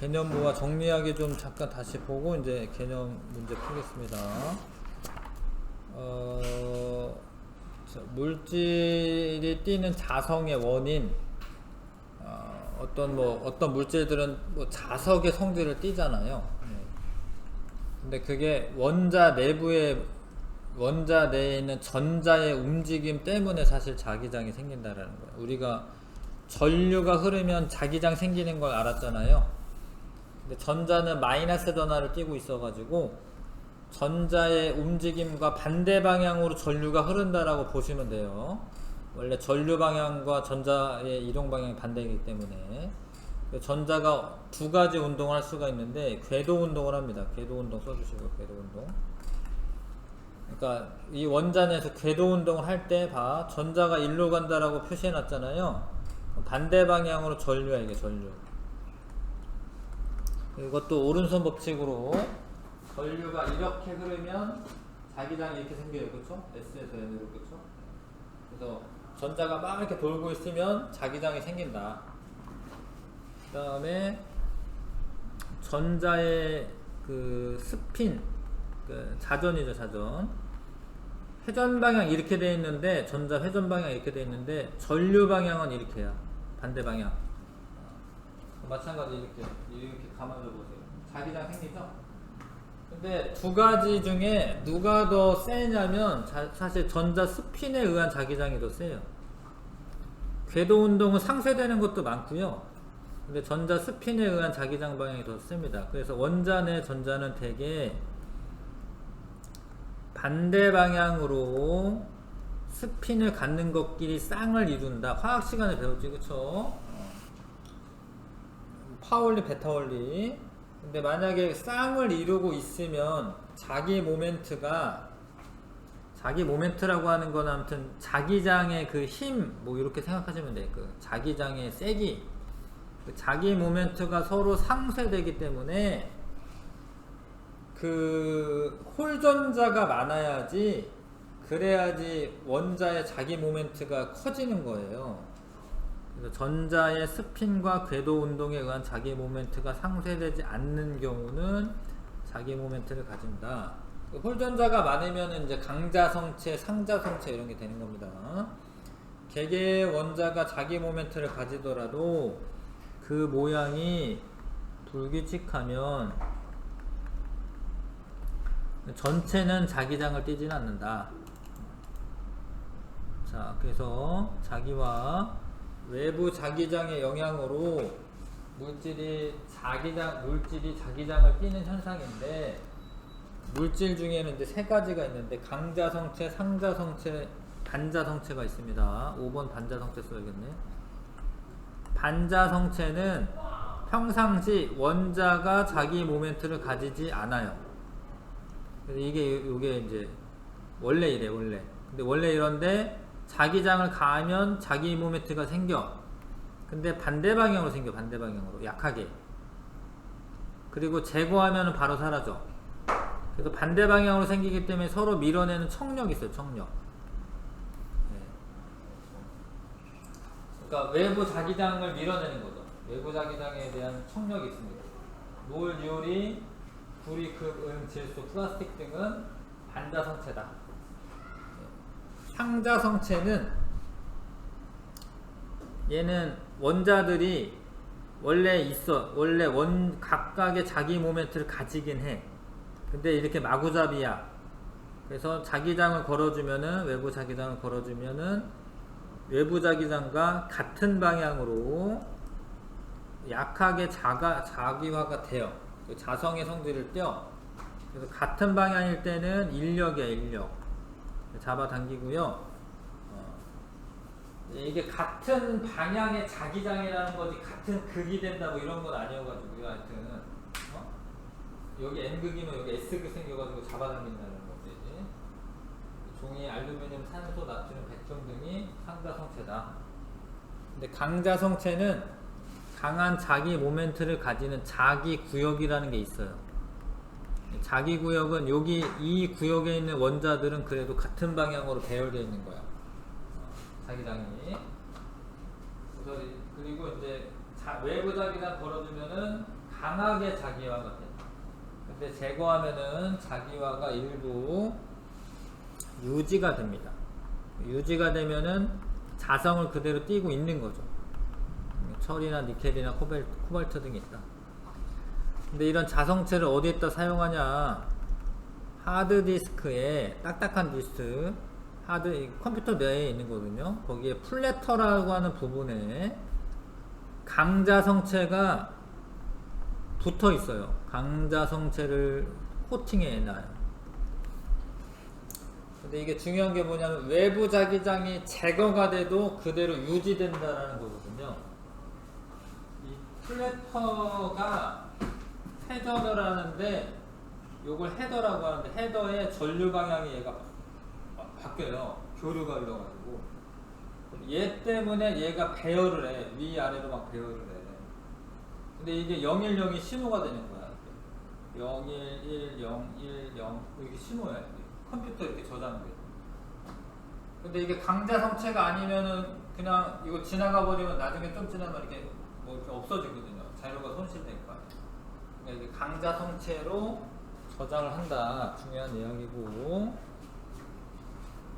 개념 모아 정리하기 좀 잠깐 다시 보고 이제 개념 문제 풀겠습니다. 어, 자, 물질이 띠는 자성의 원인 어, 어떤 뭐 어떤 물질들은 뭐 자석의 성질을 띠잖아요. 네. 근데 그게 원자 내부에 원자 내에 있는 전자의 움직임 때문에 사실 자기장이 생긴다라는 거예요. 우리가 전류가 흐르면 자기장 생기는 걸 알았잖아요. 근데 전자는 마이너스 전하를 띠고 있어가지고 전자의 움직임과 반대 방향으로 전류가 흐른다라고 보시면 돼요. 원래 전류 방향과 전자의 이동 방향이 반대이기 때문에 전자가 두 가지 운동을 할 수가 있는데 궤도 운동을 합니다. 궤도 운동 써주시고 궤도 운동. 그러니까 이 원자에서 궤도 운동을 할 때 봐 전자가 일로 간다라고 표시해 놨잖아요. 반대 방향으로 전류야 이게 전류. 이것도 오른손 법칙으로 전류가 이렇게 흐르면 자기장이 이렇게 생겨요, 그렇죠? S에서 N으로 그렇죠? 그래서 전자가 막 이렇게 돌고 있으면 자기장이 생긴다. 그 다음에 전자의 그 스핀, 그 자전이죠, 자전. 회전 방향 이렇게 돼 있는데 전자 회전 방향 이렇게 돼 있는데 전류 방향은 이렇게야, 반대 방향. 마찬가지 이렇게 이렇게 감아줘 보세요. 자기장 생기죠? 근데 두 가지 중에 누가 더 세냐면 자- 사실 전자 스핀에 의한 자기장이 더 세요. 궤도 운동은 상쇄되는 것도 많고요. 근데 전자 스핀에 의한 자기장 방향이 더 셉니다. 그래서 원자 내 전자는 대개 반대 방향으로 스핀을 갖는 것끼리 쌍을 이룬다. 화학 시간에 배웠지, 그쵸? 파울리, 베타올리. 근데 만약에 쌍을 이루고 있으면 자기 모멘트가 자기 모멘트라고 하는 건 아무튼 자기장의 그 힘 뭐 이렇게 생각하시면 돼요. 그 자기장의 세기 그 자기 모멘트가 서로 상쇄되기 때문에 그 홀전자가 많아야지 그래야지 원자의 자기 모멘트가 커지는 거예요. 전자의 스핀과 궤도 운동에 의한 자기 모멘트가 상쇄되지 않는 경우는 자기 모멘트를 가진다. 그 홀전자가 많으면 이제 강자성체, 상자성체 이런 게 되는 겁니다. 개개의 원자가 자기 모멘트를 가지더라도 그 모양이 불규칙하면 전체는 자기장을 띠지는 않는다. 자, 그래서 자기와 외부 자기장의 영향으로 물질이 자기장 물질이 자기장을 띠는 현상인데 물질 중에는 이제 세 가지가 있는데 강자성체, 상자성체, 반자성체가 있습니다. 5번 반자성체 써야겠네. 반자성체는 평상시 원자가 자기 모멘트를 가지지 않아요. 그래서 이게 이게 이제 원래 이래 원래. 근데 원래 이런데 자기장을 가하면 자기 모멘트가 생겨. 근데 반대 방향으로 생겨 반대 방향으로 약하게. 그리고 제거하면 바로 사라져. 그래서 반대 방향으로 생기기 때문에 서로 밀어내는 청력이 있어요. 청력. 네. 그러니까 외부 자기장을 밀어내는 거죠. 외부 자기장에 대한 청력이 있습니다. 노을, 유리, 구리, 금, 은, 질소, 플라스틱 등은 반자성체다. 네. 상자 성체는 얘는 원자들이 원래 있어. 원래 원 각각의 자기 모멘트를 가지긴 해. 근데 이렇게 마구잡이야. 그래서 자기장을 걸어주면은 외부 자기장을 걸어주면은 외부 자기장과 같은 방향으로 약하게 자가 자기화가 돼요. 그 자성의 성질을 떼어. 그래서 같은 방향일 때는 인력이야 인력. 잡아당기고요. 어, 이게 같은 방향의 자기장이라는 거지 같은 극이 된다 뭐 이런 건 아니어가지고요. 하여튼 어? 여기 N극이면 여기 S극 생겨가지고 잡아당긴다는 거지. 종이, 알루미늄, 산소, 나트륨, 백종 등이 상자성체다. 근데 강자성체는 강한 자기 모멘트를 가지는 자기 구역이라는 게 있어요. 자기 구역은 여기 이 구역에 있는 원자들은 그래도 같은 방향으로 배열되어 있는 거야. 어, 자기장이. 그래서 이- 그리고 이제 자- 외부 자기장 걸어주면은 강하게 자기화가 돼. 근데 제거하면은 자기화가 일부 유지가 됩니다. 유지가 되면은 자성을 그대로 띄고 있는 거죠. 철이나 니켈이나 코발트, 코발트 등이 있다. 근데 이런 자성체를 어디에다 사용하냐? 하드디스크에 딱딱한 디스크, 하드 이 컴퓨터 내에 있는 거거든요. 거기에 플래터라고 하는 부분에 강자성체가 붙어 있어요. 강자성체를 코팅해 놔요. 근데 이게 중요한 게 뭐냐면 외부 자기장이 제거가 돼도 그대로 유지된다라는 거거든요. 이 플래터가 헤더를 하는데 요걸 헤더라고 하는데 헤더의 전류 방향이 얘가 바- 바 뀌어요. 교류가 흘러가지고 얘 때문에 얘가 배열을 해 위아래로 막 배열을 해. 근데 이게 010이 신호가 되는 거야. 011, 010 이렇게 신호야. 이게. 컴퓨터 이렇게 저장돼. 근데 이게 강자 성체가 아니면은 그냥 이거 지나가 버리면 나중에 좀 지나면 이렇게 뭐 이렇게 없어지거든요. 자료가 손실되니까. 그러니까 강자 성체로 저장을 한다. 중요한 이야기고.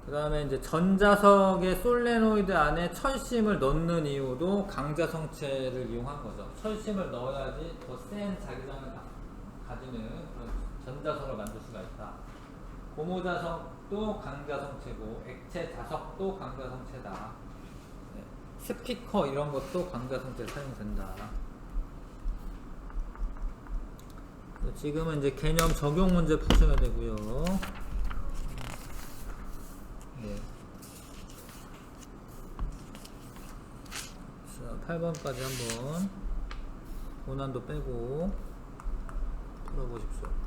그 다음에 이제 전자석의 솔레노이드 안에 철심을 넣는 이유도 강자 성체를 이용한 거죠. 철심을 넣어야지 더 센 자기장을 가- 가지는 그런 전자석을 만들 수가 있다. 고무자석도 강자 성체고 액체 자석도 강자 성체다. 네. 스피커 이런 것도 강자 성체 사용된다. 네, 지금은 이제 개념 적용 문제 푸셔야 되고요. 네. 자, 8번까지 한번 고난도 빼고 풀어보십시오.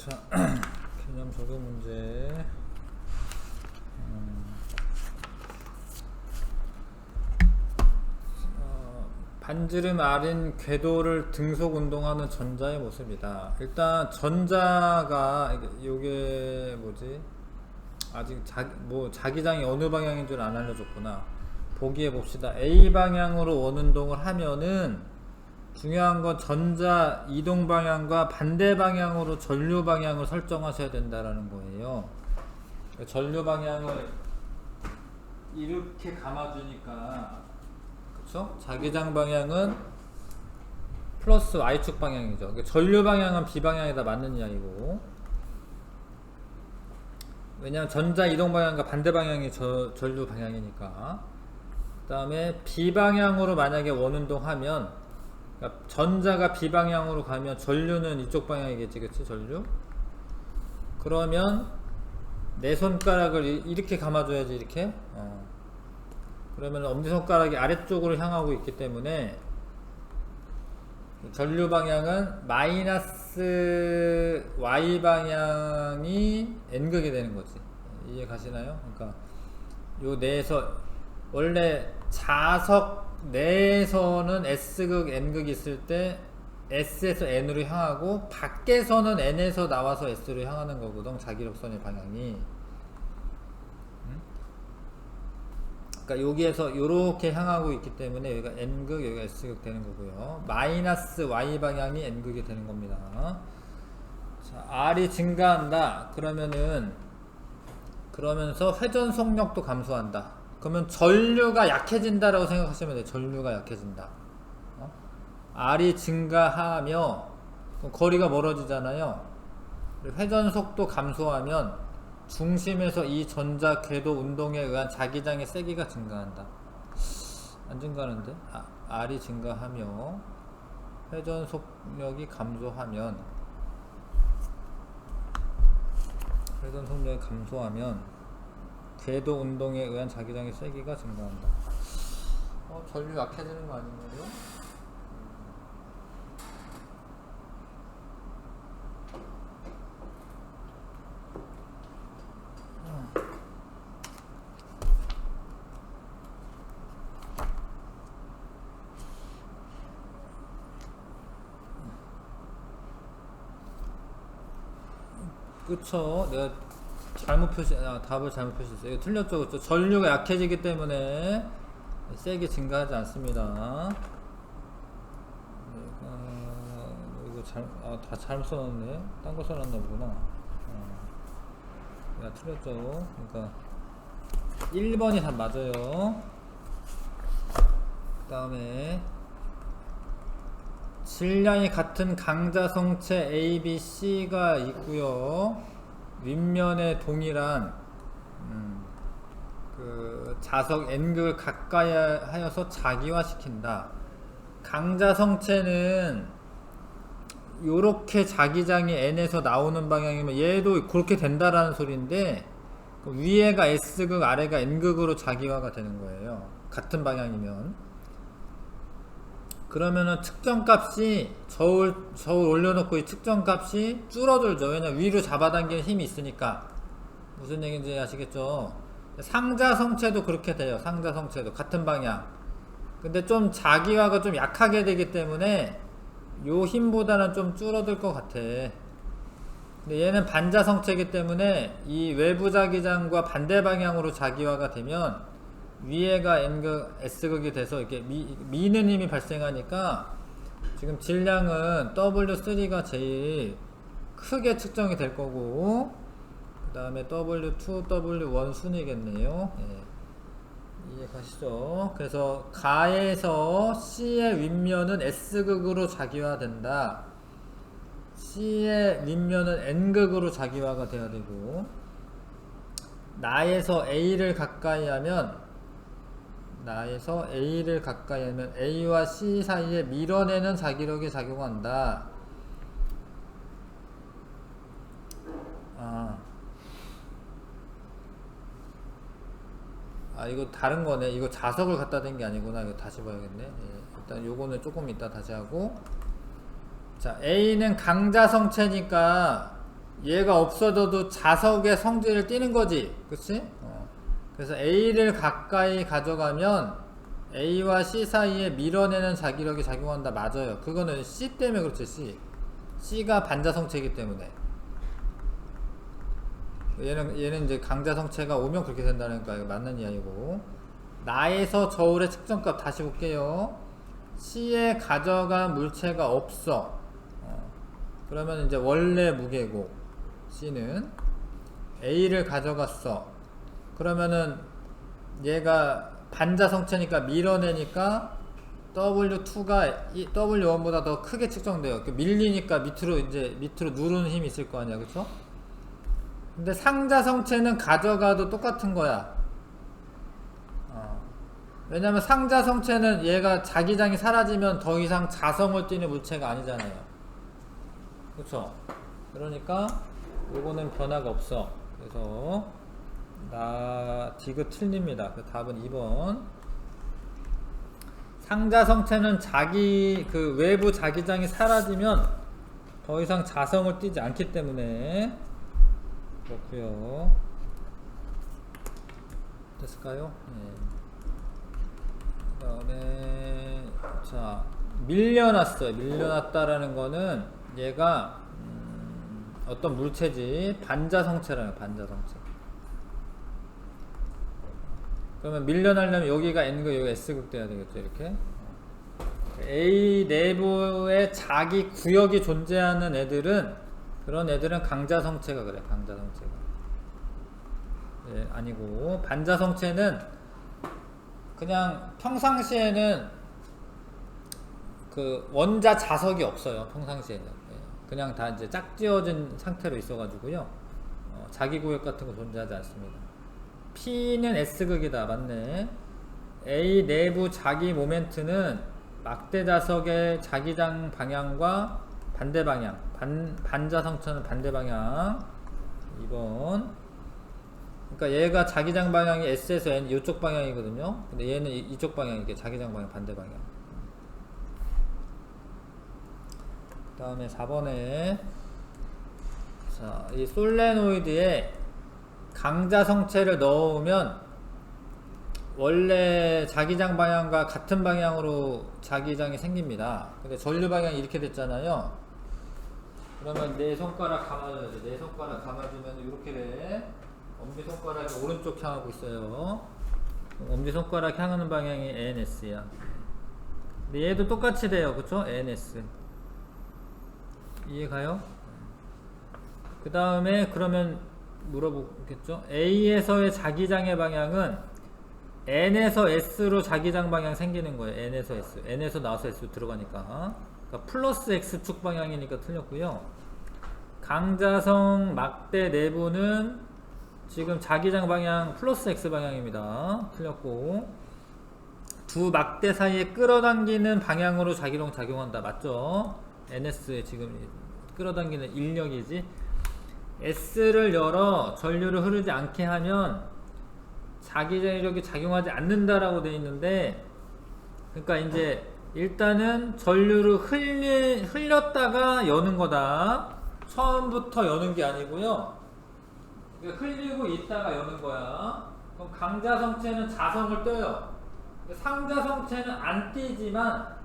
자, 개념 적용 문제. 음. 어, 반지름 아린 궤도를 등속 운동하는 전자의 모습이다. 일단 전자가 이게- 뭐지? 아직 자, 뭐 자기장이 어느 방향인 줄 안 알려줬구나. 보기에 봅시다. A 방향으로 원 운동을 하면은 중요한 건 전자 이동 방향과 반대 방향으로 전류 방향을 설정하셔야 된다라는 거예요. 전류 방향을 이렇게 감아주니까 그렇죠? 자기장 방향은 플러스 y축 방향이죠. 그러니까 전류 방향은 b 방향에다 맞는 이야기고 왜냐하면 전자 이동 방향과 반대 방향이 저, 전류 방향이니까 그 다음에 b 방향으로 만약에 원운동하면 그러니까 전자가 B 방향으로 가면 전류는 이쪽 방향이겠지, 그치? 전류? 그러면 내 손가락을 이- 이렇게 감아줘야지, 이렇게. 어. 그러면 엄지손가락이 아래쪽으로 향하고 있기 때문에 전류 방향은 마이너스 Y 방향이 N극이 되는 거지. 이해 가시나요? 그러니까 요 내에서 원래 자석 내에서는 S극, N극이 있을 때 S에서 N으로 향하고 밖에서는 N에서 나와서 S로 향하는 거거든 자기력선의 방향이 음? 그러니까 여기에서 이렇게 향하고 있기 때문에 여기가 N극, 여기가 S극 되는 거고요 마이너스 Y 방향이 N극이 되는 겁니다 자, R이 증가한다 그러면은 그러면서 회전 속력도 감소한다. 그러면 전류가 약해진다라고 생각하시면 돼요. 전류가 약해진다. 어? R이 증가하며 거리가 멀어지잖아요. 회전 속도 감소하면 중심에서 이 전자 궤도 운동에 의한 자기장의 세기가 증가한다. 안 증가하는데? 아, R이 증가하며 회전 속력이 감소하면 회전 속력이 감소하면 궤도 운동에 의한 자기장의 세기가 증가한다. 어, 전류 약해지는 거 아닌가요? 음. 음. 그쵸 내가 잘못 표시 아, 답을 잘못 표시했어요. 이거 틀렸죠 그쵸 전류가 약해지기 때문에 세게 증가하지 않습니다. 내가 이거 잘 아 다 잘못 써놨네. 딴 거 써놨나 보구나. 어. 내가 틀렸죠? 그러니까 1번이 다 맞아요. 그 다음에 질량이 같은 강자 성체 A, B, C가 있고요. 윗면에 동일한 음, 그 자석 N극을 가까이 하여서 자기화시킨다. 강자 성체는 요렇게 자기장이 N에서 나오는 방향이면 얘도 그렇게 된다라는 소리인데 그 위에가 S극 아래가 N극으로 자기화가 되는 거예요. 같은 방향이면 그러면은 측정값이 저울 저울 올려놓고 이 측정값이 줄어들죠. 왜냐 위로 잡아당기는 힘이 있으니까 무슨 얘기인지 아시겠죠? 상자 성체도 그렇게 돼요. 상자 성체도 같은 방향. 근데 좀 자기화가 좀 약하게 되기 때문에 요 힘보다는 좀 줄어들 것 같아. 근데 얘는 반자 성체이기 때문에 이 외부 자기장과 반대 방향으로 자기화가 되면 위에가 N극, S극이 돼서 이렇게 미, 미는 힘이 발생하니까 지금 질량은 W3가 제일 크게 측정이 될 거고 그 다음에 W2, W1 순이겠네요. 예. 이해가시죠? 그래서 가에서 C의 윗면은 S극으로 자기화된다. C의 윗면은 N극으로 자기화가 돼야 되고 나에서 A를 가까이 하면 나에서 A를 가까이 하면 A와 C 사이에 밀어내는 자기력이 작용한다. 아. 아, 이거 다른 거네. 이거 자석을 갖다 댄 게 아니구나. 이거 다시 봐야겠네. 예. 일단 요거는 조금 이따 다시 하고. 자, A는 강자성체니까 얘가 없어져도 자석의 성질을 띠는 거지. 그치? 어. 그래서 A를 가까이 가져가면 A와 C 사이에 밀어내는 자기력이 작용한다. 맞아요. 그거는 C 때문에 그렇지, C. C가 반자성체이기 때문에. 얘는, 얘는 이제 강자성체가 오면 그렇게 된다니까, 맞는 이야기고. 나에서 저울의 측정값 다시 볼게요. C에 가져간 물체가 없어. 어. 그러면 이제 원래 무게고, C는. A를 가져갔어. 그러면은 얘가 반자 성체니까 밀어내니까 W2가 W1보다 더 크게 측정돼요. 밀리니까 밑으로 이제 밑으로 누르는 힘이 있을 거 아니야, 그쵸? 근데 상자 성체는 가져가도 똑같은 거야. 어. 왜냐면 상자 성체는 얘가 자기장이 사라지면 더 이상 자성을 띠는 물체가 아니잖아요. 그쵸? 그러니까 요거는 변화가 없어. 그래서 나 디귿 틀립니다. 그 답은 2번. 상자 성체는 자기 그 외부 자기장이 사라지면 더 이상 자성을 띠지 않기 때문에 그렇고요. 됐을까요? 네. 그다음에 자 밀려났어요. 밀려났다라는 거는 얘가 음, 어떤 물체지 반자성체라는 반자성체. 그러면 밀려나려면 여기가 N극, 여기가 S극 돼야 되겠죠, 이렇게. A 내부에 자기 구역이 존재하는 애들은, 그런 애들은 강자성체가 그래, 강자성체가. 예, 아니고, 반자성체는 그냥 평상시에는 그 원자 자석이 없어요, 평상시에는. 예, 그냥 다 이제 짝지어진 상태로 있어가지고요. 어, 자기 구역 같은 거 존재하지 않습니다. P는 S극이다. 맞네. A 내부 자기 모멘트는 막대 자석의 자기장 방향과 반대 방향. 반, 반자성처는 반대 방향. 2번. 그러니까 얘가 자기장 방향이 S에서 N 이쪽 방향이거든요. 근데 얘는 이, 쪽 방향이게 자기장 방향 반대 방향. 그 다음에 4번에 자, 이 솔레노이드에 강자 성체를 넣으면 원래 자기장 방향과 같은 방향으로 자기장이 생깁니다. 근데 전류 방향이 이렇게 됐잖아요. 그러면 내 손가락 감아줘야 돼. 내 손가락 감아주면 이렇게 돼. 엄지 손가락이 오른쪽 향하고 있어요. 엄지 손가락 향하는 방향이 NS야. 근데 얘도 똑같이 돼요. 그쵸? NS. 이해 가요? 그 다음에 그러면 물어보겠죠? A에서의 자기장의 방향은 N에서 S로 자기장 방향 생기는 거예요. N에서 S. N에서 나와서 S 들어가니까. 그러니까 플러스 X축 방향이니까 틀렸고요. 강자성 막대 내부는 지금 자기장 방향 플러스 X 방향입니다. 틀렸고. 두 막대 사이에 끌어당기는 방향으로 자기long 작용한다. 맞죠? NS에 지금 끌어당기는 인력이지. S를 열어 전류를 흐르지 않게 하면 자기장력이 작용하지 않는다라고 되어 있는데 그러니까 이제 일단은 전류를 흘리, 흘렸다가 여는 거다. 처음부터 여는 게 아니고요. 그러니까 흘리고 있다가 여는 거야. 그럼 강자성체는 자성을 떠요. 상자성체는 안 띄지만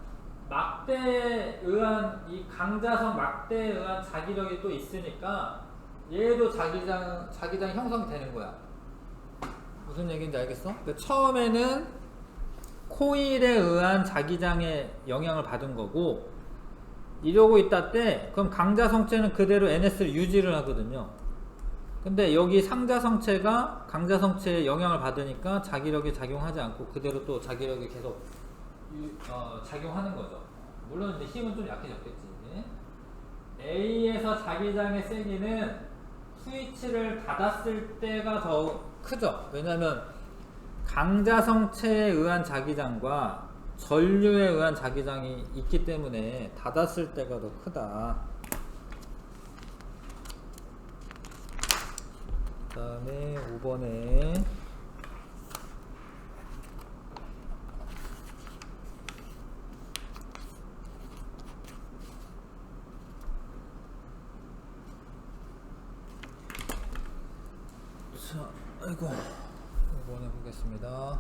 막대에 의한 이 강자성 막대에 의한 자기력이 또 있으니까 얘도 자기장 자기장 형성되는 거야. 무슨 얘기인지 알겠어? 그러니까 처음에는 코일에 의한 자기장의 영향을 받은 거고 이러고 있다 때 그럼 강자 성체는 그대로 NS를 유지를 하거든요. 근데 여기 상자 성체가 강자 성체에 영향을 받으니까 자기력이 작용하지 않고 그대로 또 자기력이 계속 유- 어, 작용하는 거죠. 물론 이제 힘은 좀 약해졌겠지. A에서 자기장의 세기는 스위치를 닫았을 때가 더 크죠. 왜냐하면 강자성체에 의한 자기장과 전류에 의한 자기장이 있기 때문에 닫았을 때가 더 크다. 그 다음에 5번에 자, 아이고 5번에 보겠습니다.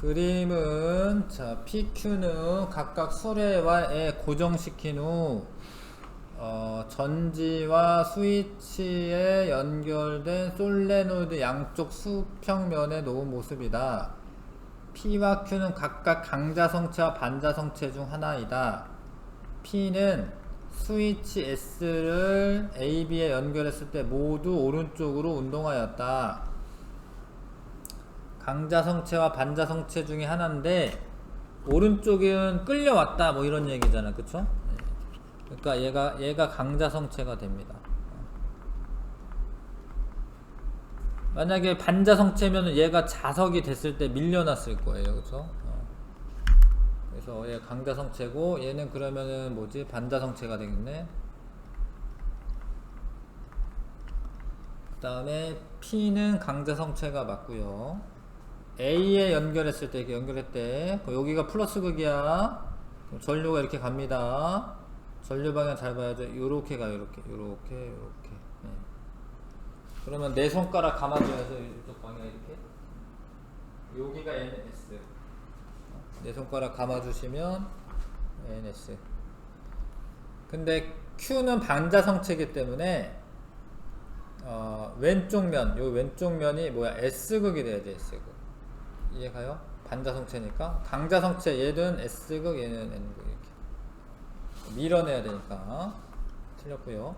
그림은 자 PQ는 각각 수레와 에 고정시킨 후 어, 전지와 스위치에 연결된 솔레노이드 양쪽 수평면에 놓은 모습이다. P와 Q는 각각 강자성체와 반자성체 중 하나이다. P는 스위치 S를 AB에 연결했을 때 모두 오른쪽으로 운동하였다. 강자성체와 반자성체 중에 하나인데 오른쪽은 끌려왔다 뭐 이런 얘기잖아 그쵸? 네. 그러니까 얘가 얘가 강자성체가 됩니다 만약에 반자성체면 얘가 자석이 됐을 때 밀려났을 거예요 그쵸? 어. 그래서 얘 강자성체고 얘는 그러면은 뭐지 반자성체가 되겠네 그 다음에 P는 강자성체가 맞고요 A에 연결했을 때 이렇게 연결했대 그럼 여기가 플러스 극이야. 전류가 이렇게 갑니다. 전류 방향 잘 봐야죠. 요렇게 가요 요렇게 요렇게 요렇게. 네. 그러면 내 손가락 감아줘야죠. 이쪽 방향 이렇게. 여기가 NS 내 손가락 감아주시면 NS 근데 Q는 반자성체이기 때문에 어, 왼쪽 면, 요 왼쪽 면이 뭐야? S극이 돼야 돼, S극. 이해가요? 반자성체니까. 강자성체, 얘는 S극, 얘는 N극, 이렇게. 밀어내야 되니까. 틀렸고요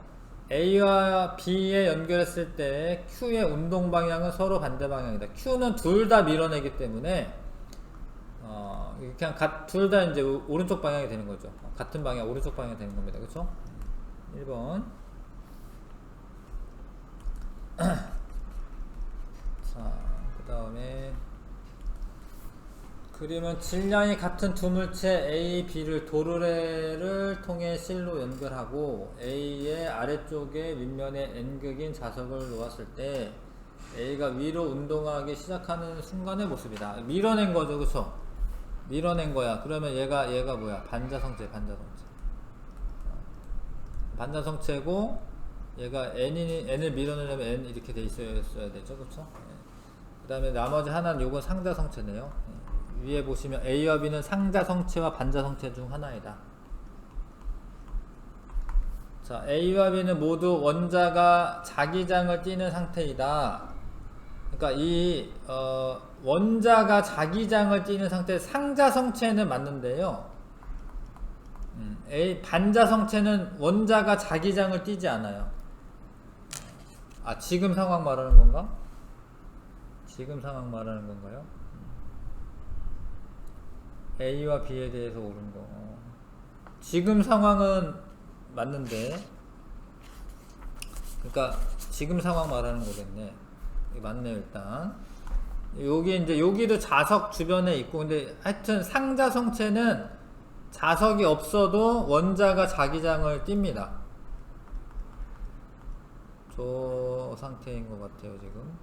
A와 B에 연결했을 때 Q의 운동 방향은 서로 반대 방향이다. Q는 둘 다 밀어내기 때문에, 어, 그냥 둘 다 이제 오- 오른쪽 방향이 되는 거죠. 같은 방향, 오른쪽 방향이 되는 겁니다. 그쵸? 1번. 자, 그 다음에 그림은 질량이 같은 두 물체 A, B를 도르래를 통해 실로 연결하고 A의 아래쪽에 윗면에 N극인 자석을 놓았을 때 A가 위로 운동하기 시작하는 순간의 모습이다. 밀어낸 거죠, 그쵸? 밀어낸 거야. 그러면 얘가 얘가 뭐야? 반자성체, 반자성체. 반자성체고 얘가 n이 n을 밀어내려면 n 이렇게 돼 있어야 되죠, 그렇죠? 그 다음에 나머지 하나는 요건 상자성체네요. 예. 위에 보시면 A와 B는 상자 성체와 반자 성체 중 하나이다. 자, A와 B는 모두 원자가 자기장을 띠는 상태이다. 그러니까 이 어, 원자가 자기장을 띠는 상태 상자 성체는 맞는데요. 음, A 반자 성체는 원자가 자기장을 띠지 않아요. 아 지금 상황 말하는 건가? 지금 상황 말하는 건가요? 음. A와 B에 대해서 옳은 거. 어. 지금 상황은 맞는데, 그러니까 지금 상황 말하는 거겠네. 맞네요 일단. 여기 이제 여기도 자석 주변에 있고, 근데 하여튼 상자 성체는 자석이 없어도 원자가 자기장을 띱니다. 저 상태인 것 같아요 지금.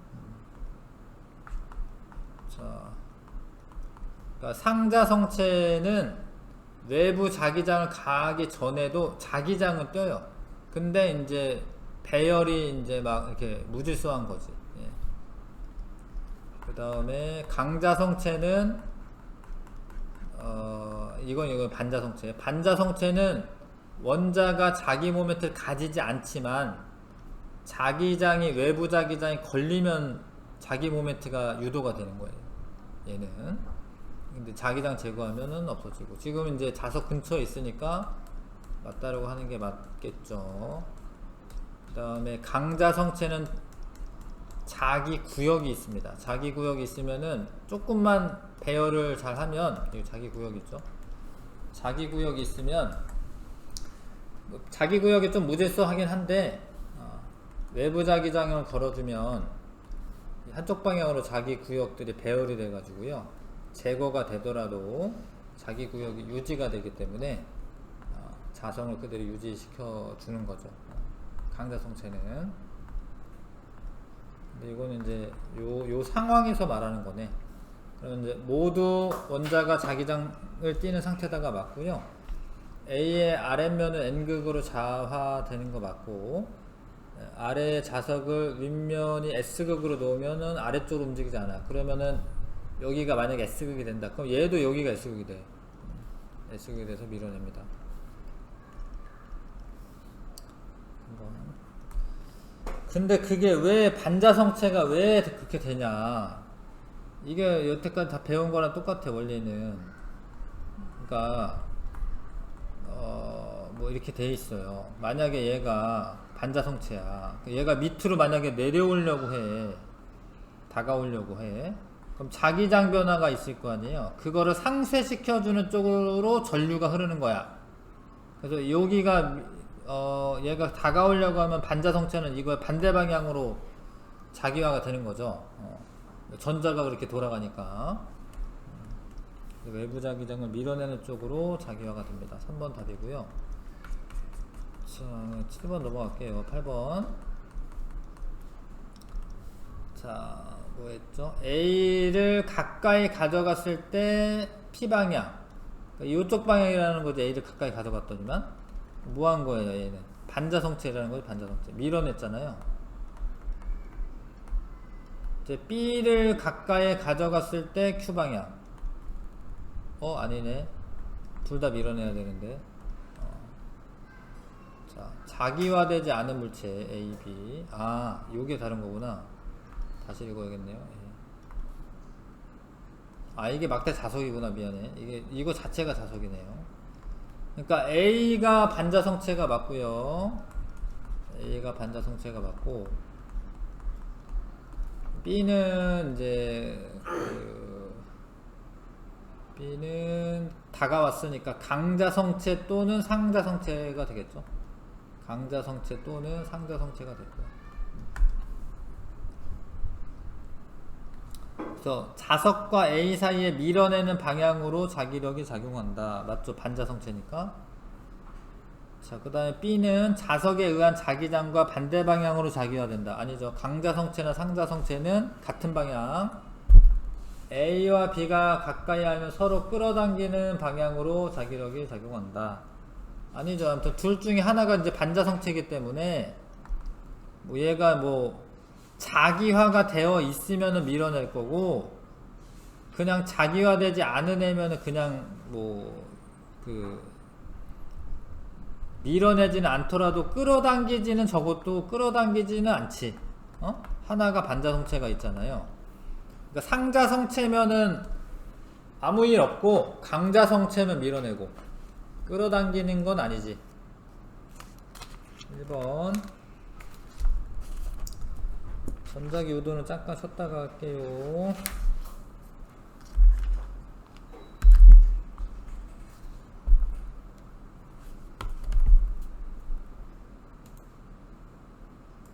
자, 그러니까 상자 성체는 외부 자기장을 가하기 전에도 자기장은 떠요. 근데 이제 배열이 이제 막 이렇게 무질서한 거지. 예. 그 다음에 강자 성체는 어 이건 이건 반자 성체. 반자 성체는 원자가 자기 모멘트를 가지지 않지만 자기장이 외부 자기장이 걸리면 자기 모멘트가 유도가 되는 거예요. 얘는. 근데 자기장 제거하면은 없어지고 지금 이제 자석 근처에 있으니까 맞다라고 하는 게 맞겠죠. 그 다음에 강자 성체는 자기 구역이 있습니다. 자기 구역이 있으면은 조금만 배열을 잘 하면 여기 자기 구역 있죠. 자기 구역이 있으면 뭐 자기 구역이 좀 무질서하긴 한데 어, 외부 자기장을 걸어주면 한쪽 방향으로 자기 구역들이 배열이 돼가지고요 제거가 되더라도 자기 구역이 유지가 되기 때문에 어, 자성을 그대로 유지시켜 주는 거죠. 강자성체는. 근데 이거는 이제 요, 요 상황에서 말하는 거네. 그러면 이제 모두 원자가 자기장을 띄는 상태다가 맞고요. A의 아랫면은 N극으로 자화되는 거 맞고 아래 자석을 윗면이 S극으로 놓으면은 아래쪽으로 움직이지 않아. 그러면은 여기가 만약에 S극이 된다. 그럼 얘도 여기가 S극이 돼. S극이 돼서 밀어냅니다. 근데 그게 왜 반자성체가 왜 그렇게 되냐? 이게 여태까지 다 배운 거랑 똑같아 원리는. 그러니까 어, 뭐 이렇게 돼 있어요. 만약에 얘가 반자성체야. 얘가 밑으로 만약에 내려오려고 해. 다가오려고 해. 그럼 자기장 변화가 있을 거 아니에요. 그거를 상쇄시켜주는 쪽으로 전류가 흐르는 거야. 그래서 여기가 어, 얘가 다가오려고 하면 반자성체는 이거 반대 방향으로 자기화가 되는 거죠. 어, 전자가 그렇게 돌아가니까. 외부 자기장을 밀어내는 쪽으로 자기화가 됩니다. 3번 답이고요. 자, 7번 넘어갈게요. 8번. 자, 뭐 했죠? A를 가까이 가져갔을 때 P방향. 그러니까 이쪽 방향이라는 거지. A를 가까이 가져갔더니만. 뭐 한 거예요, 얘는? 반자성체라는 거지, 반자성체. 밀어냈잖아요. 이제 B를 가까이 가져갔을 때 Q방향. 어 아니네 둘 다 밀어내야 되는데 어. 자 자기화되지 않은 물체 A, B 아 요게 다른 거구나 다시 읽어야겠네요 예. 아 이게 막대 자석이구나 미안해 이게 이거 자체가 자석이네요 그러니까 A가 반자성체가 맞고요 A가 반자성체가 맞고 B는 이제 그 B는 다가왔으니까 강자성체 또는 상자성체가 되겠죠. 강자성체 또는 상자성체가 됐고요. 그래서 자석과 A 사이에 밀어내는 방향으로 자기력이 작용한다. 맞죠? 반자성체니까. 자, 그 다음에 B는 자석에 의한 자기장과 반대 방향으로 자기화된다. 아니죠. 강자성체나 상자성체는 같은 방향. A와 B가 가까이 하면 서로 끌어당기는 방향으로 자기력이 작용한다. 아니죠. 아무튼 둘 중에 하나가 이제 반자성체이기 때문에 뭐 얘가 뭐 자기화가 되어 있으면 밀어낼 거고 그냥 자기화되지 않은 애면은 그냥 뭐 그 밀어내지는 않더라도 끌어당기지는 저것도 끌어당기지는 않지. 어? 하나가 반자성체가 있잖아요. 그러니까 상자성체면은 아무 일 없고 강자성체면 밀어내고 끌어당기는 건 아니지. 1번 전자기 우도는 잠깐 쉬었다가 할게요.